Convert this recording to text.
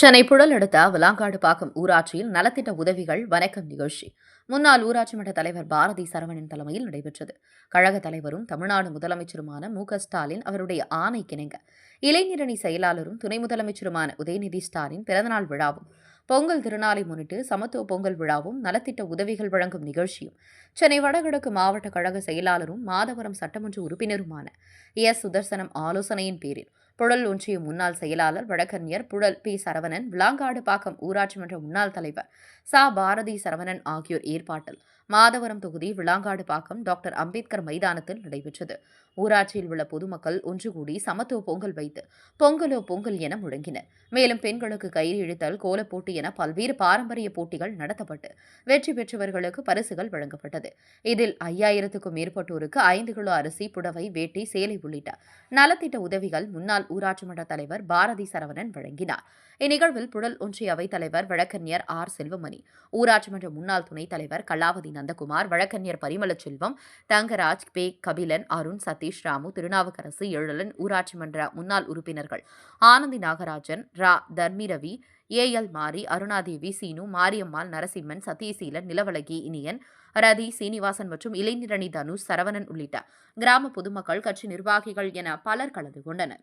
சென்னை புழல் அடுத்த விலாங்காடு பாக்கம் ஊராட்சியில் நலத்திட்ட உதவிகள் வணக்கம் நிகழ்ச்சி. முன்னாள் ஊராட்சி மன்ற தலைவர் பாரதி சரவணன் தலைமையில் நடைபெற்றது. கழக தலைவரும் தமிழ்நாடு முதலமைச்சருமான மு ஸ்டாலின் அவருடைய ஆணைக்கிணங்க இளைஞரணி செயலாளரும் துணை முதலமைச்சருமான உதயநிதி ஸ்டாலின் பிறந்தநாள் விழாவும் பொங்கல் திருநாளை முன்னிட்டு சமத்துவ பொங்கல் விழாவும் நலத்திட்ட உதவிகள் வழங்கும் நிகழ்ச்சியும் சென்னை வடகிழக்கு மாவட்ட கழக செயலாளரும் மாதவரம் சட்டமன்ற உறுப்பினருமான எஸ். சுதர்சனம் ஆலோசனையின் பேரில் புழல் ஒன்றிய முன்னாள் செயலாளர் வழக்கறிஞர் புழல் பி. சரவணன் விளாங்காடு பாக்கம் ஊராட்சி மன்ற முன்னாள் தலைவர் சா. பாரதி சரவணன் ஆகியோர் ஏற்பாட்டில் மாதவரம் தொகுதி விளாங்காடு பாக்கம் டாக்டர் அம்பேத்கர் மைதானத்தில் நடைபெற்றது. ஊராட்சியில் உள்ள பொதுமக்கள் ஒன்று கூடி சமத்துவ பொங்கல் வைத்து பொங்கலோ பொங்கல் என முழங்கினர். மேலும் பெண்களுக்கு கயிறு இழுத்தல் கோலப்போட்டி என பல்வேறு பாரம்பரிய போட்டிகள் நடத்தப்பட்டு வெற்றி பெற்றவர்களுக்கு பரிசுகள் வழங்கப்பட்டது. இதில் ஐயாயிரத்துக்கும் மேற்பட்டோருக்கு ஐந்து கிலோ அரிசி புடவை வேட்டி சேலை உள்ளிட்ட நலத்திட்ட உதவிகள் முன்னாள் ஊராட்சி மன்ற தலைவர் பாரதி சரவணன் வழங்கினார். இந்நிகழ்வில் புழல் ஒன்றிய அவைத் தலைவர் வழக்கறிஞர் ஆர் செல்வமணி ஊராட்சி மன்ற முன்னாள் துணைத் தலைவர் கலாவதி நந்தகுமார் வழக்கறிஞர் பரிமளச் செல்வம் தங்கராஜ் பே கபிலன் அருண் சதீஷ் ராமு திருநாவுக்கரசு எழிலன் ஊராட்சி மன்ற முன்னாள் உறுப்பினர்கள் ஆனந்தி நாகராஜன் ரா தர்மிரவி ஏ எல் மாரி அருணாதேவி சீனு மாரியம்மாள் நரசிம்மன் சத்யசீலன் நிலவழகி இனியன் ரதி சீனிவாசன் மற்றும் இளைஞரணி தனுஷ் சரவணன் உள்ளிட்ட கிராம பொதுமக்கள் கட்சி நிர்வாகிகள் என பலர் கலந்து கொண்டனர்.